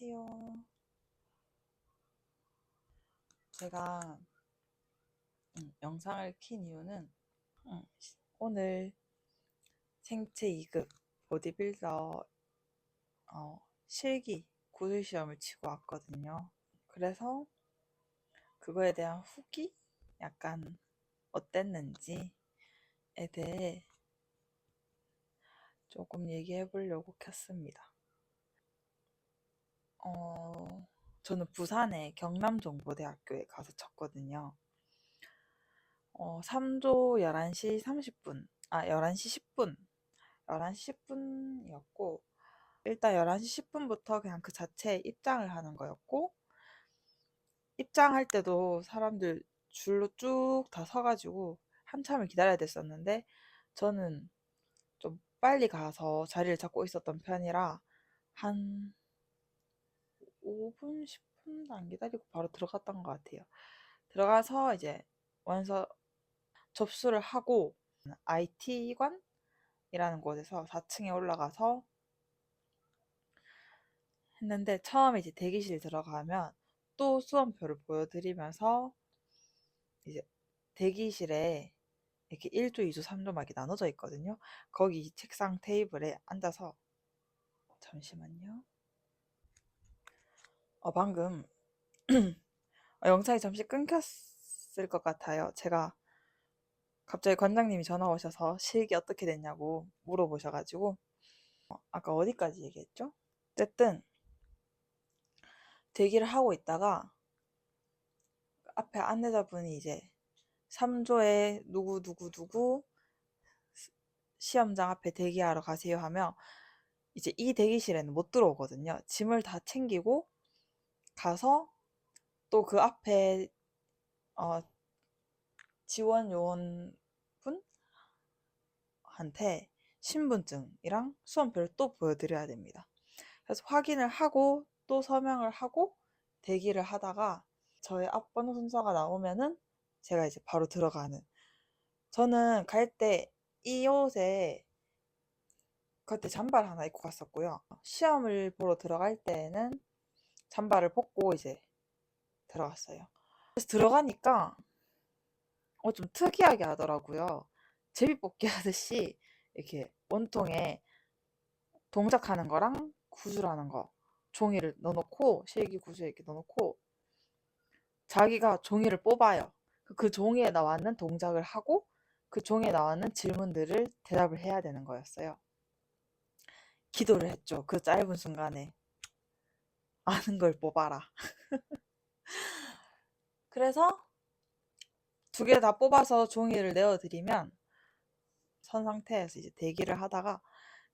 안녕하세요. 제가 음, 영상을 킨 이유는 음, 오늘 생체 2급 보디빌더 어, 실기 구술 시험을 치고 왔거든요. 그래서 그거에 대한 후기? 약간 어땠는지에 대해 조금 얘기해 보려고 켰습니다. 어, 저는 부산의 경남정보대학교에 가서 쳤거든요. 어, 3조 11시 30분, 아, 11시 10분, 11시 10분이었고, 일단 11시 10분부터 그냥 그 자체에 입장을 하는 거였고, 입장할 때도 사람들 줄로 쭉 다 서가지고 한참을 기다려야 됐었는데, 저는 좀 빨리 가서 자리를 잡고 있었던 편이라, 한 5분, 10분도 안 기다리고 바로 들어갔던 것 같아요. 들어가서 이제 원서 접수를 하고 IT관이라는 곳에서 4층에 올라가서 했는데 처음에 이제 대기실 들어가면 또 수험표를 보여드리면서 이제 대기실에 이렇게 1조, 2조, 3조 막 이렇게 나눠져 있거든요. 거기 책상 테이블에 앉아서 잠시만요. 어, 방금 어, 영상이 잠시 끊겼을 것 같아요. 제가 갑자기 관장님이 전화 오셔서 실기 어떻게 됐냐고 물어보셔가지고 어, 아까 어디까지 얘기했죠? 어쨌든 대기를 하고 있다가 앞에 안내자분이 이제 3조에 누구 누구 누구 시험장 앞에 대기하러 가세요 하며 이제 이 대기실에는 못 들어오거든요. 짐을 다 챙기고 가서 또 그 앞에 어, 지원 요원 분한테 신분증이랑 수험표를 또 보여드려야 됩니다. 그래서 확인을 하고 또 서명을 하고 대기를 하다가 저의 앞번호 순서가 나오면은 제가 이제 바로 들어가는. 저는 갈 때 이 옷에 그때 잠바를 하나 입고 갔었고요. 시험을 보러 들어갈 때는 잠바를 벗고 이제 들어갔어요. 그래서 들어가니까 어, 좀 특이하게 하더라고요. 제비뽑기 하듯이 이렇게 원통에 동작하는 거랑 구슬하는 거 종이를 넣어놓고 실기 구슬에 이렇게 넣어놓고 자기가 종이를 뽑아요. 그 종이에 나왔는 동작을 하고 그 종이에 나왔는 질문들을 대답을 해야 되는 거였어요. 기도를 했죠. 그 짧은 순간에. 아는 걸 뽑아라. 그래서 두 개 다 뽑아서 종이를 내어드리면 선 상태에서 이제 대기를 하다가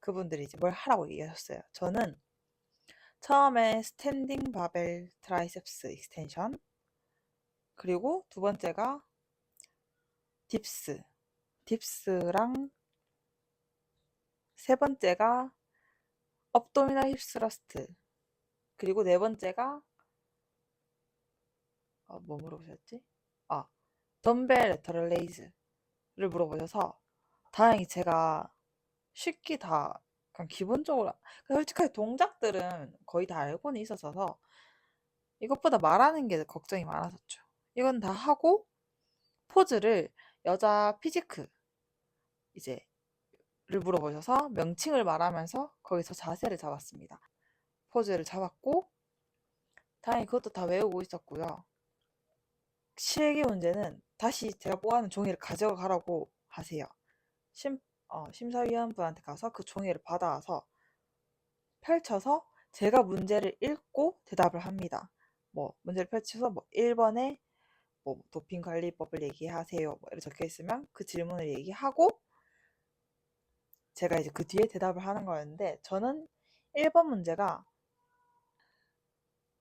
그분들이 이제 뭘 하라고 얘기하셨어요. 저는 처음에 스탠딩 바벨 트라이셉스 익스텐션 그리고 두 번째가 딥스 딥스랑 세 번째가 업도미널 힙스러스트 그리고 네 번째가 어, 뭐 물어보셨지? 아 덤벨 레터럴 레이즈를 물어보셔서 다행히 제가 쉽게 다 그냥 기본적으로 솔직하게 동작들은 거의 다 알고는 있었어서 이것보다 말하는 게 걱정이 많았었죠. 이건 다 하고 포즈를 여자 피지크 이제 를 물어보셔서 명칭을 말하면서 거기서 자세를 잡았습니다. 포즈를 잡았고 다행히 그것도 다 외우고 있었고요. 실기 문제는 다시 제가 뽑아놓은 종이를 가져가라고 하세요. 심, 어, 심사위원분한테 가서 그 종이를 받아와서 펼쳐서 제가 문제를 읽고 대답을 합니다. 뭐 문제를 펼쳐서 뭐 1번에 뭐 도핑 관리법을 얘기하세요. 뭐 이렇게 적혀 있으면 그 질문을 얘기하고 제가 이제 그 뒤에 대답을 하는 거였는데 저는 1번 문제가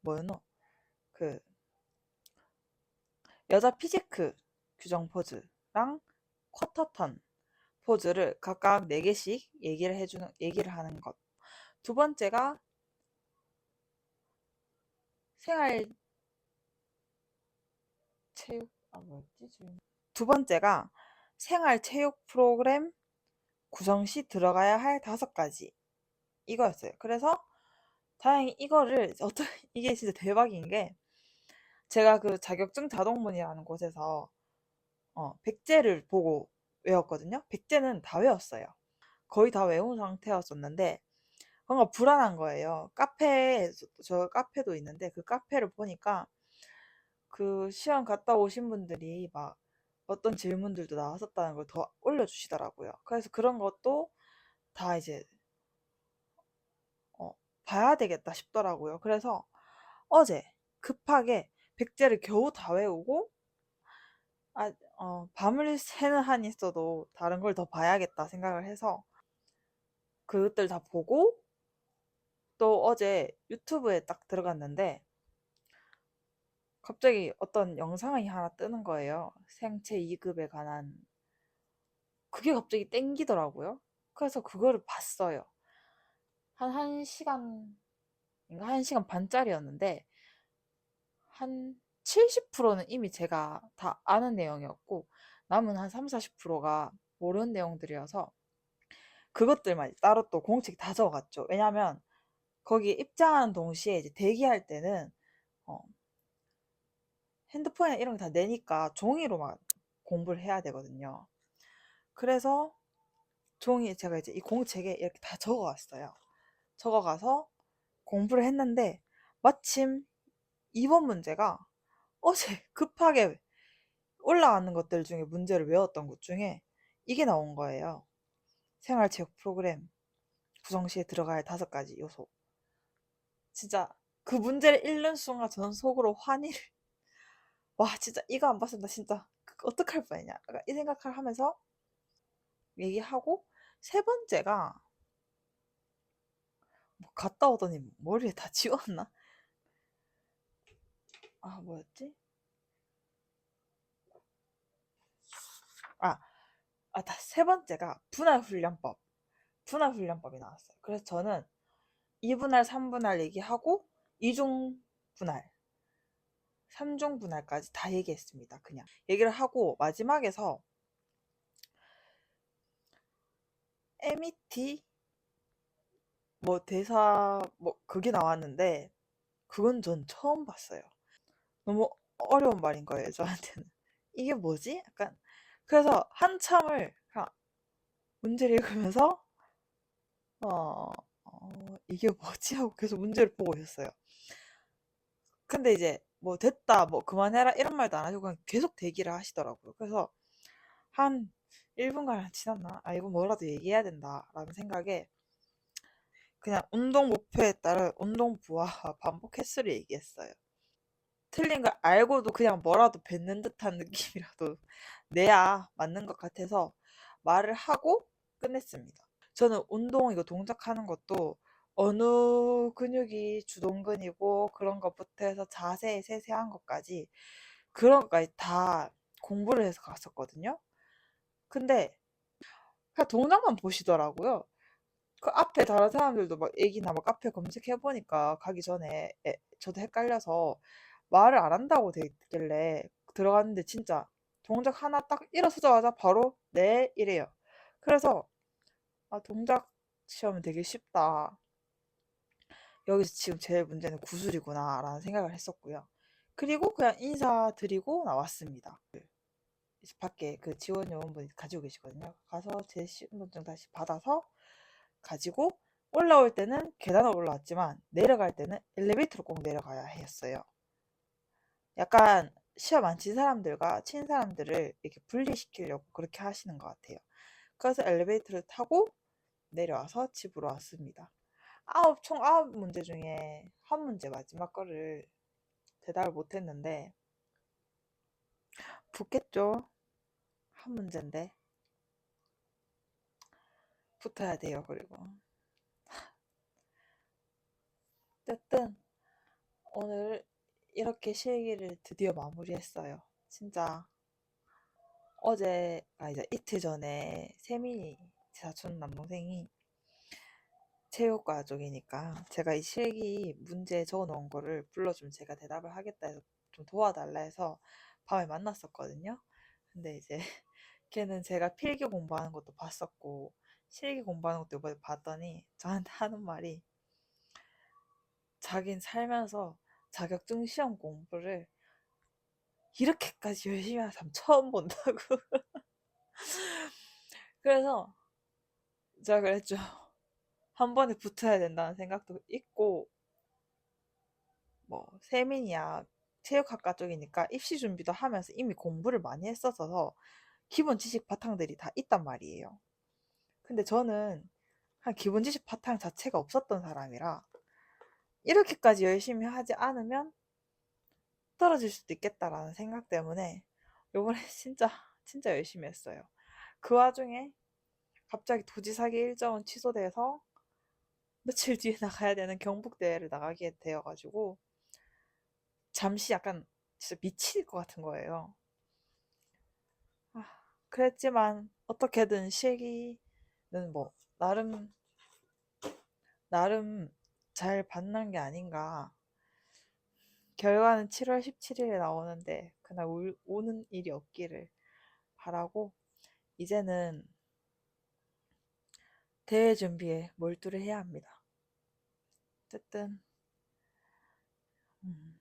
뭐였노? 그 여자 피지크 규정 포즈랑 쿼터턴 포즈를 각각 4개씩 얘기를 해주는 얘기를 하는 것. 두 번째가 생활 체육 아 뭐였지 지금 두 번째가 생활 체육 프로그램 구성 시 들어가야 할 다섯 가지 이거였어요. 그래서 다행히 이거를 어떤 이게 진짜 대박인 게 제가 그 자격증 자동문이라는 곳에서 어, 백제를 보고 외웠거든요. 백제는 다 외웠어요. 거의 다 외운 상태였었는데 뭔가 불안한 거예요. 카페 저 카페도 있는데 그 카페를 보니까 그 시험 갔다 오신 분들이 막 어떤 질문들도 나왔었다는 걸 더 올려주시더라고요. 그래서 그런 것도 다 이제 어, 봐야 되겠다 싶더라고요. 그래서 어제 급하게 백제를 겨우 다 외우고 아, 어, 밤을 새는 한이 있어도 다른 걸 더 봐야겠다 생각을 해서 그것들 다 보고 또 어제 유튜브에 딱 들어갔는데 갑자기 어떤 영상이 하나 뜨는 거예요. 생체 2급에 관한 그게 갑자기 땡기더라고요. 그래서 그거를 봤어요. 한 1시간, 인가 1시간 반짜리였는데, 한 70%는 이미 제가 다 아는 내용이었고, 남은 한 3, 40%가 모르는 내용들이어서, 그것들만 따로 또 공책 다 적어갔죠. 왜냐면, 거기에 입장하는 동시에 이제 대기할 때는, 어, 핸드폰에 이런 거다 내니까 종이로만 공부를 해야 되거든요. 그래서 종이 제가 이제 이 공책에 이렇게 다 적어갔어요. 적어가서 공부를 했는데 마침 이번 문제가 어제 급하게 올라가는 것들 중에 문제를 외웠던 것 중에 이게 나온 거예요. 생활체육 프로그램 구성 시에 들어가야 할 다섯 가지 요소. 진짜 그 문제를 읽는 순간 저는 속으로 환희를 와 진짜 이거 안 봤으면 나 진짜 그 어떡할 뻔했냐 약간 이 생각을 하면서 얘기하고 세 번째가 뭐 갔다 오더니 머리에 다 지웠나? 아 뭐였지? 아, 아, 다 세 번째가 분할 훈련법. 분할 훈련법이 나왔어요. 그래서 저는 2분할, 3분할 얘기하고 2중 분할, 3중 분할까지 다 얘기했습니다. 그냥 얘기를 하고 마지막에서 MET 뭐 대사 뭐 그게 나왔는데 그건 전 처음 봤어요. 너무 어려운 말인 거예요, 저한테는. 이게 뭐지? 약간 그래서 한참을 그냥 문제를 읽으면서 어, 어, 이게 뭐지? 하고 계속 문제를 보고 있었어요. 근데 이제 뭐 됐다, 뭐 그만해라 이런 말도 안 하시고 그냥 계속 대기를 하시더라고요. 그래서 한 1분가량 지났나? 아, 이거 뭐라도 얘기해야 된다라는 생각에 그냥 운동 목표에 따른 운동부와 반복 횟수를 얘기했어요. 틀린 걸 알고도 그냥 뭐라도 뱉는 듯한 느낌이라도 내야 맞는 것 같아서 말을 하고 끝냈습니다. 저는 운동 이거 동작하는 것도 어느 근육이 주동근이고 그런 것부터 해서 자세 세세한 것까지 그런 것까지 다 공부를 해서 갔었거든요. 근데 그냥 동작만 보시더라고요. 그 앞에 다른 사람들도 막 얘기나 막 카페 검색해 보니까 가기 전에 에, 저도 헷갈려서 말을 안 한다고 돼 있길래 들어갔는데 진짜 동작 하나 딱 일어서자마자 바로 네 이래요. 그래서 아 동작 시험은 되게 쉽다. 여기서 지금 제일 문제는 구술이구나 라는 생각을 했었고요. 그리고 그냥 인사드리고 나왔습니다. 밖에 그 지원 요원분이 가지고 계시거든요. 가서 제 신분증 다시 받아서 가지고 올라올 때는 계단을 올라왔지만 내려갈 때는 엘리베이터로 꼭 내려가야 했어요. 약간 시험 안 친 사람들과 친 사람들을 이렇게 분리시키려고 그렇게 하시는 것 같아요. 그래서 엘리베이터를 타고 내려와서 집으로 왔습니다. 아홉, 총 아홉 문제 중에 한 문제 마지막 거를 대답을 못 했는데 붙겠죠. 한 문제인데 붙어야 돼요. 그리고 어쨌든 오늘 이렇게 실기를 드디어 마무리했어요. 진짜 어제가 이제 이틀 전에 세민이 제 사촌 남동생이 체육과 쪽이니까 제가 이 실기 문제 적어 놓은 거를 불러주면 제가 대답을 하겠다 해서 좀 도와달라 해서 밤에 만났었거든요. 근데 이제 걔는 제가 필기 공부하는 것도 봤었고 실기 공부하는 것도 이번에 봤더니 저한테 하는 말이 자긴 살면서 자격증 시험 공부를 이렇게까지 열심히 하는 사람 처음 본다고. 그래서 제가 그랬죠. 한 번에 붙어야 된다는 생각도 있고, 뭐, 세민이야 체육학과 쪽이니까 입시 준비도 하면서 이미 공부를 많이 했었어서 기본 지식 바탕들이 다 있단 말이에요. 근데 저는 한 기본 지식 바탕 자체가 없었던 사람이라 이렇게까지 열심히 하지 않으면 떨어질 수도 있겠다라는 생각 때문에 요번에 진짜 진짜 열심히 했어요. 그 와중에 갑자기 도지사기 일정은 취소돼서 며칠 뒤에 나가야 되는 경북대회를 나가게 되어가지고 잠시 약간 진짜 미칠 것 같은 거예요. 아, 그랬지만 어떻게든 실기는 뭐 나름 나름 잘 받는 게 아닌가. 결과는 7월 17일에 나오는데 그날 올- 오는 일이 없기를 바라고 이제는 대회 준비에 몰두를 해야 합니다. 어쨌든 음,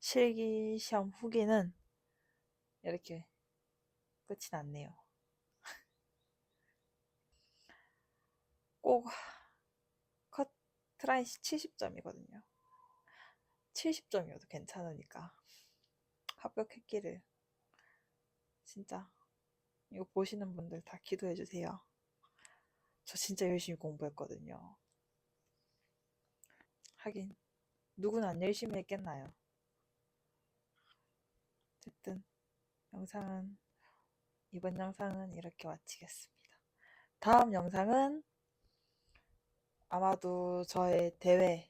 실기 시험 후기는 이렇게 끝이 났네요. 꼭 커트라인 70점이거든요. 70점이어도 괜찮으니까 합격했기를 진짜 이거 보시는 분들 다 기도해 주세요. 저 진짜 열심히 공부했거든요. 하긴 누구는 안 열심히 했겠나요? 어쨌든 영상은 이번 영상은 이렇게 마치겠습니다. 다음 영상은 아마도 저의 대회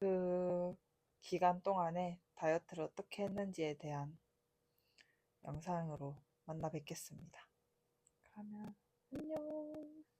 그 기간 동안에 다이어트를 어떻게 했는지에 대한 영상으로 만나 뵙겠습니다. 그러면 안녕.